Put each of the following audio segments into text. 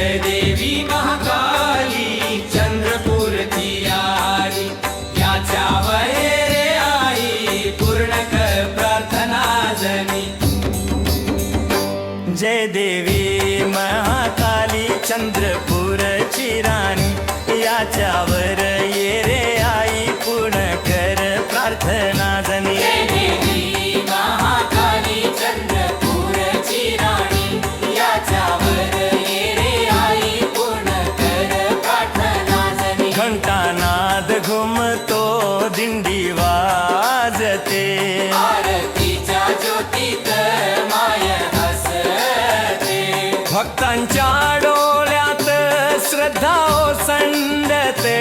देवी महाकाली चंद्रपूरची आई याच्या रे आई पूर्ण कर प्रार्थना जनी. जय देवी महाकाली चंद्रपूरची राणी. याच्यावर ये रे आई पूर्ण कर प्रार्थना जनी. दिंडी वाजते. आरतीच्या ज्योतीत माय हसते. भक्तांच्या डोळ्यात श्रद्धा ओसंडते.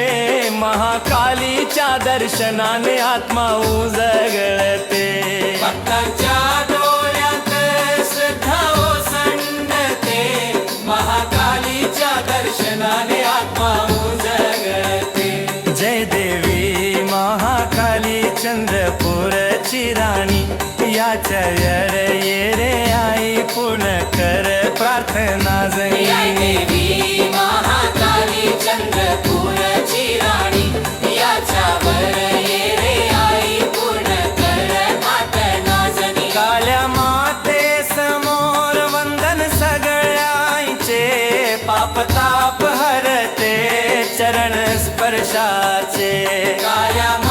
महाकालीच्या दर्शनाने आत्मा उजगळते. भक्तांच्या डोळ्यात श्रद्धा ओसंडते. महाकालीच्या दर्शनाने आत्मा उजगळते. जय देवी. चंद्रपूरची राणी याच्या यर ये रे आई पूर्ण कर प्रार्थना देवी महाकाली चंद्रपूरची राणी याच्यावर ये रे आई पूर्ण कर प्रार्थना जनी काल्या माते समोर वंदन सगळ्यांचे पाप ताप हरते चरण स्पर्शाचे. काल्या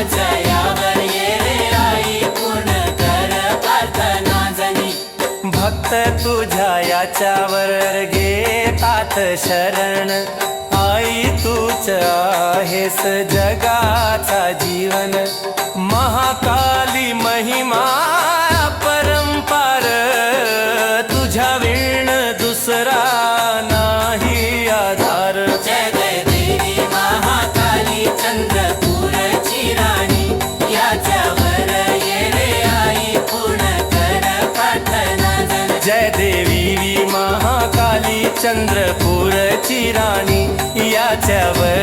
या जयावर ये रे आई पूर्ण कर प्रार्थना जनी भक्त तुझ्या याच्यावर घेतात शरण. आई तूच आहेस जगाचा जीवन. महाकाली महिमा परंपार तुझ्या विण दुसरा नाही आधार. जय देवी महाकाली चंद्रपूरची राणी जय देवी महाकाली चंद्रपूरची राणी याच्यावर